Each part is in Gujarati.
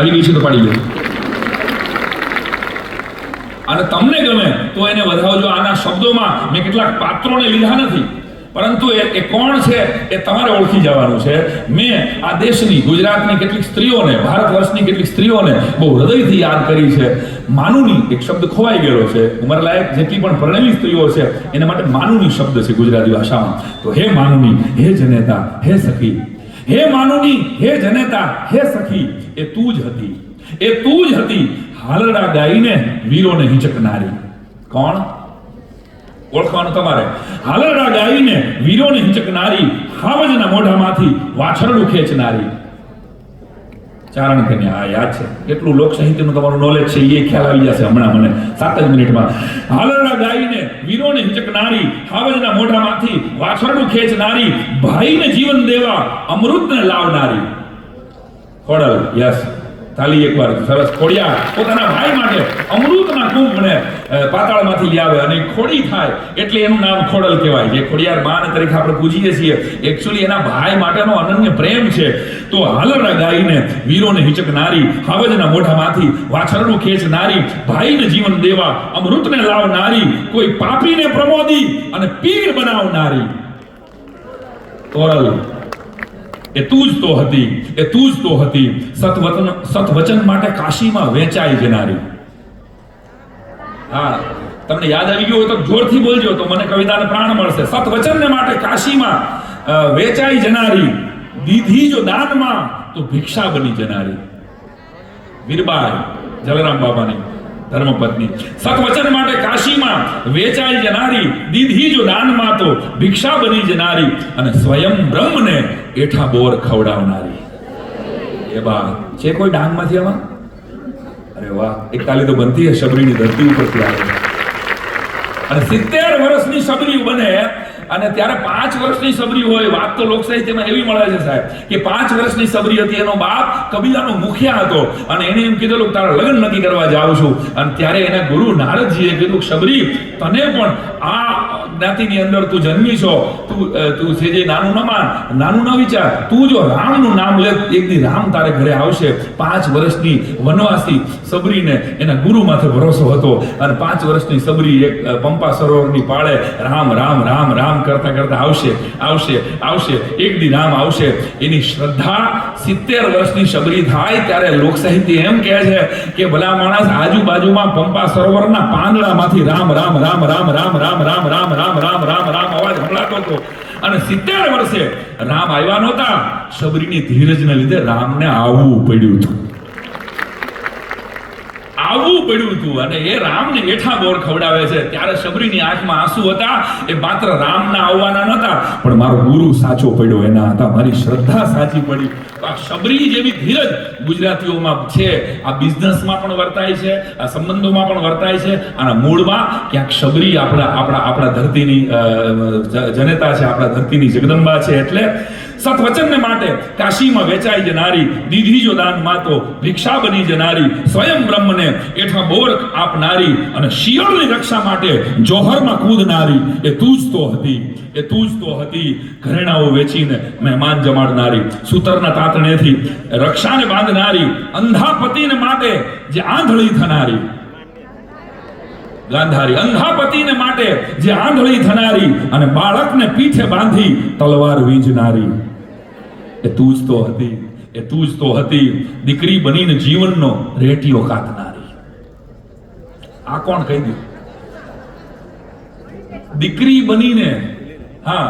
આવી તો પાડી લે. અને તમને ગમે તો એને વધાવજો. આના શબ્દોમાં મેં કેટલાક પાત્રોને લીધા નથી. પરંતુ એ કોણ છે એ તમારે ઓળખી જવાનું છે. મેં આ દેશની, ગુજરાતની કેટલીક સ્ત્રીઓને, ભારત વર્ષની કેટલીક સ્ત્રીઓને બહુ હૃદયથી યાદ કરી છે. માનુની એક શબ્દ ખોવાઈ ગયેલો છે. ઉંમરલાયક જેટલી પણ પરણેલી સ્ત્રીઓ છે, એના માટે માનુની શબ્દ છે ગુજરાતી ભાષામાં. તો હે માનુની, હે જનેતા, હે સખી હે માનવી હે જનેતા, હે સખી, એ તું જ હતી. એ તું જ હતી હાલડા ગાઈને વીરોને હિંચકનારી. કોણ? ઓળખવાનું તમારે. હાલરડા ગાઈને વીરોને હિંચકનારી, હાવજના મોઢામાંથી વાછરડું ખેંચનારી. ચારણ કન્યા આ યાદ છે. એટલું લોક સાહિત્યનું તમારું નોલેજ છે, એ ખ્યાલ આવી જશે હમણાં મને. સાત જ મિનિટમાં. હાલરડા ગાઈને વીરોને હિંચકનારી હાવજના મોઢામાંથી વાછરડું ખેંચનારી ભાઈને જીવન દેવા અમૃતને લાવનારી. ખોડલ યસ તાલી એકવાર સરસ ખોડિયા પોતાના ભાઈ માટે અમૃતના કુંભને પાતાળમાંથી લાવે અને ખોડી થાય એટલે એનું નામ ખોડલ કહેવાય. જે ખોડિયાર માન તરીકે આપણે પૂજીએ છીએ એકચ્યુઅલી એના ભાઈ માટેનો અનન્ય પ્રેમ છે. તો હાલરા ગાઈને, વીરોને હિચકનારી, હાવજના મોઢામાંથી વાછરડું ખેંચનારી, ભાઈને જીવન દેવા, અમૃતને લાવનારી, કોઈ પાપીને પ્રમોદી અને પીર બનાવનારી. તોરલ એ તું જ તો હતી, એ તું જ તો હતી. સતવચન સતવચન માટે કાશીમાં વેચાઈ જનારી. હા, તમને યાદ આવી ગયું હોય તો જોરથી બોલજો, તો મને કવિતાને પ્રાણ મળશે. સતવચનને માટે કાશીમાં વેચાઈ જનારી. દીધી જો દાનમાં, તો ભિક્ષા બની જનારી. વીરબાઈ, જલરામ બાબાની ધર્મપત્ની. સતવચન માટે કાશીમાં વેચાઈ જનારી. દીધી જો દાનમાં, તો ભિક્ષા બની જનારી. અને સ્વયં બ્રહ્મને એઠા બોર ખવડાવનારી. એ બા છે કોઈ ડાંગમાંથી આમાં? અરે વાહ, એક તાલી તો બનતી હે શબરીની ધરતી ઉપરથી આવે. અને સિત્તેર વર્ષની સબરી બને અને ત્યારે પાંચ વર્ષની સબરી હોય, વાત તો લોક એવી મળે છે સાહેબ, કે પાંચ વર્ષની સબરી હતી, એનો બાપ કબીલાનો મુખિયા હતો. અને એને એમ કીધેલું તારા લગ્ન નક્કી કરવા જાઉં છું. અને ત્યારે એના ગુરુ નારદજીએ કીધું કે, સબરી, તને પણ આ જ્ઞાતિની અંદર તું જન્મી છો. તું તું છે જે નાનું ન માન, નાનું ન વિચાર. તું જો રામનું નામ લે, એક દી રામ તારે ઘરે આવશે. પાંચ વર્ષની વનવાસી સબરીને એના ગુરુ માથે ભરોસો હતો. અને પાંચ વર્ષની સબરી એક પંપા સરોવરની પાળે રામ રામ રામ રામ કરતા કરતા આવશે આવશે આવશે એક દી રામ આવશે એની શ્રદ્ધા સિત્તેર વર્ષની શબરી થાય ત્યારે લોક સાહિત્ય એમ કહે છે કે ભલા માણસ આજુબાજુમાં પંપા સરોવરના પાંદડામાંથી રામ રામ રામ રામ રામ રામ રામ રામ રામ રામ રામ રામ અવાજ સંભળાતો હતો અને સિત્તેર વર્ષે રામ આવ્યા નહોતા શબરીની ધીરજને લીધે રામને આવવું પડ્યું હતું આવવું પડ્યું હતું અને એ રામને એઠા બોર ખવડાવે છે. ત્યારે શબરીની આંખમાં આંસુ હતા. એ માત્ર રામના આવવાના નહોતા, પણ મારો ગુરુ સાચો પડ્યો. એના હતા મારી શ્રદ્ધા સાચી પડી. આ શબરી જેવી ધીરજ ગુજરાતીઓમાં છે. આ બિઝનેસમાં પણ વર્તાય છે, આ સંબંધોમાં પણ વર્તાય છે. અને મૂળમાં ક્યાંક શબરી આપણા આપણા આપણા ધરતીની જનતા છે, આપણા ધરતીની જગદંબા છે. એટલે સતવચનને માટે કાશીમાં વેચાઈ જનારી દીધી જો દાનમાં તો ભિક્ષા બની જનારી સ્વયં બ્રહ્મને એઠા બોર આપનારી અને શિયળની રક્ષા માટે જોહરમાં કૂદનારી, એ તું જ તો હતી, એ તું જ તો હતી, ઘરેણાઓ વેચીને મહેમાન જમાડનારી, સૂતરના તાતણેથી રક્ષાને બાંધનારી અંધા પતિને માટે જે આંધળી થનારી. ગાંધારી અંધાપતિને માટે જે આંધળી થનારી અને બાળકને પીઠે બાંધી તલવાર વીંજનારી. એ તું જ તો હતી, એ તું જ તો હતી, દીકરી બનીને જીવનનો રેટિયો કાતનારી. આ કોણ કહી દઉં દીકરી બનીને, હા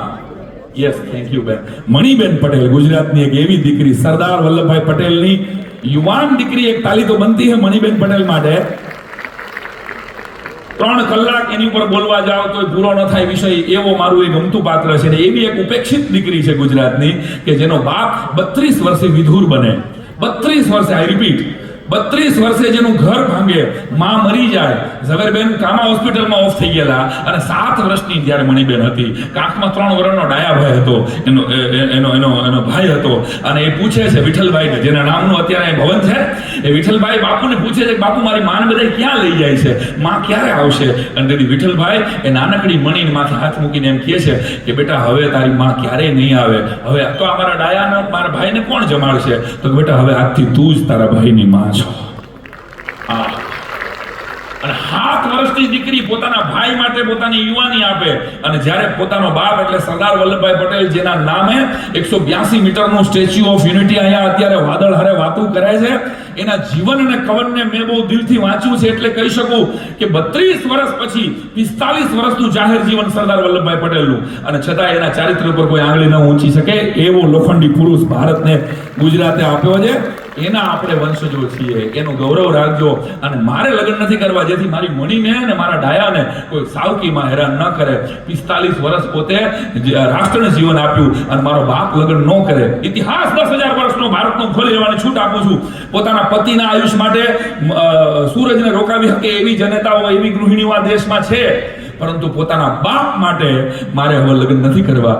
યસ થેન્ક યુ બેન. મણીબેન પટેલ, ગુજરાતની એક એવી દીકરી, સરદાર વલ્લભભાઈ પટેલની યુવાન દીકરી એક તાલી તો બનતી હે મણિબેન પટેલ માટે. ત્રણ કલાક એની ઉપર બોલવા જાઓ તો પૂરો ન થાય વિષય. એવો મારું એ ગમતું પાત્ર છે ને એવી એક ઉપેક્ષિત દીકરી છે ગુજરાતની કે જેનો બાપ બત્રીસ વર્ષે વિધુર બને. બત્રીસ વર્ષે આઈ રિપીટ બત્રીસ વર્ષે જેનું ઘર ભાંગે માં મરી જાય. ઝવેરબેન કામા હોસ્પિટલમાં ઓફ થઈ ગયેલા અને સાત વર્ષની જ્યારે મણીબેન હતી, કાંખમાં ત્રણ વર્ષનો ડાયાભાઈ હતો, એનો એનો એનો એનો ભાઈ હતો. અને એ પૂછે છે વિઠ્ઠલભાઈને જેના નામનું અત્યારે ભવન છે, એ વિઠ્ઠલભાઈ બાપુને પૂછે છે કે બાપુ, મારી માન બધા ક્યાં લઈ જાય છે? માં ક્યારે આવશે? અને તેથી વિઠ્ઠલભાઈ એ નાનકડી મણીને માથે હાથ મૂકીને એમ કહે છે કે, બેટા, હવે તારી માં ક્યારેય નહીં આવે. હવે તો આ મારા ડાયાને, મારા ભાઈને કોણ જમાડશે? તો બેટા, હવે આજથી તું જ તારા ભાઈની માં છો. અને સાત વર્ષની દીકરી પોતાના ભાઈ માટે પોતાની યુવાની આપે. અને જ્યારે પોતાનો બાપ એટલે સરદાર વલ્લભભાઈ પટેલ, જેના નામે એકસો બ્યાસી મીટરનું સ્ટેચ્યુ ઓફ યુનિટી અહીંયા અત્યારે વાદળ હારે વાતું કરે છે, એના જીવન અને કવનને મેં બહુ દિલથી વાંચ્યું છે એટલે કહી શકું કે બત્રીસ વર્ષ પછી, પિસ્તાલીસ વર્ષનું જાહેર જીવન સરદાર વલ્લભભાઈ પટેલનું. અને છતાં એના ચારિત્ર ઉપર કોઈ આંગળી ન ઊંચી શકે એવો લોખંડી પુરુષ ભારતને ગુજરાતે આપ્યો છે. એના આપણે વંશજો છીએ, એનું ગૌરવ રાખજો. અને મારે લગ્ન નથી કરવા, જેથી મારી મણીને અને મારા ડાયાને કોઈ સાવકીમાં હેરાન ન કરે. પિસ્તાલીસ વર્ષ પોતે રાષ્ટ્ર જીવન આપ્યું અને મારો બાપ લગ્ન ન કરે. ઇતિહાસ દસ હજાર વર્ષનો ભારતનો ખોલી લેવાની છૂટ આપું છું. પોતાના પતિના આયુષ માટે સૂરજને રોકાવી શકે એવી જનતાઓ, એવી ગૃહિણીઓ આ દેશમાં છે. પરંતુ પોતાના બાપ માટે મારે હવે લગ્ન નથી કરવા.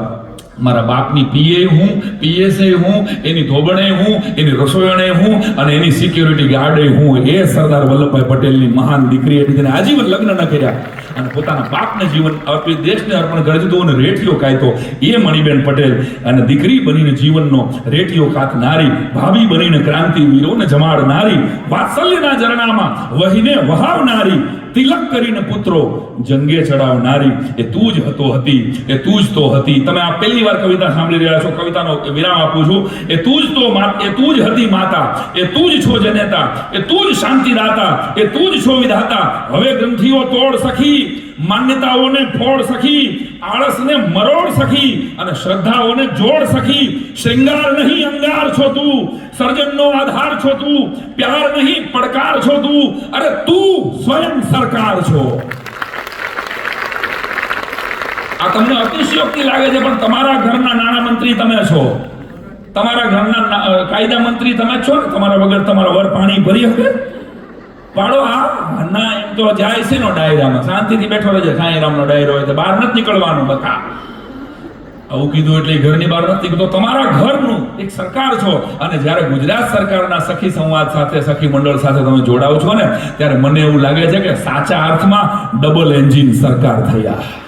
મારા બાપની પીએ હું પીએસએ હું, એની ધોબણે હું, એની રસોયણે હું અને એની સિક્યોરિટી ગાર્ડે હું. એ સરદાર વલ્લભભાઈ પટેલની મહાન દીકરી હતી. જેને આજીવન લગ્ન ન કર્યા. અને પોતાના બાપને જીવન અર્પિત દેશને અર્પણ કરી દીધું અને કાયતો. એ મણિબેન પટેલ અને દીકરી બનીને જીવનનો રેઠિયો કાતનારી ભાભી બનીને ક્રાંતિવીરોને જમાડનારી, વાત્સલ્યના ઝરણામાં વહીને વહાવનારી તિલક કરીને પુત્રો, જંગે ચડાવનારી એ તું જ હતો હતી, એ તું જ તો હતી. તમે આ પહેલી વાર કવિતા સાંભળી રહ્યા છો, કવિતાનો વિરામ આપું છું. એ તું જ તો એ તું જ હતી માતા, એ તું જ છો જનેતા, એ તું જ શાંતિદાતા, એ તું જ છો વિધાતા. હવે ગ્રંથિઓ તોડ સખી, માન્યતાઓને ફોડ સખી, આળસને મરોડ સખી અને શ્રદ્ધાઓને જોડ સખી. શૃંગાર નહીં અંગાર છો તું. સર્જનનો આધાર છો તું, પ્યાર નહીં, પડકાર છો તું, અરે તું સ્વયં સરકાર છો. આ તમને અતિશયોક્તિ લાગે છે, પણ તમારા ઘરના નાણામંત્રી તમે છો. તમારા ઘરના ના- કાયદા મંત્રી તમે છો ને, તમારા વગર તમારા વર પાણી ભરી શકે. પાડો આ, ના, એમ તો જાય છે નો ડાયરામાં. શાંતિથી બેઠો રહેજે સાંઈ રામનો ડાયરો હોય તો બહાર નથી નીકળવાનું, બકા. આવું કીધું એટલે ઘરની બહાર નથી તો તમારા ઘરનું એક સરકાર છો. અને જ્યારે ગુજરાત સરકારના સખી સંવાદ સાથે, સખી મંડળ સાથે તમે જોડાઓ છો ને, ત્યારે મને એવું લાગે છે કે સાચા અર્થમાં ડબલ એન્જિન સરકાર થયા.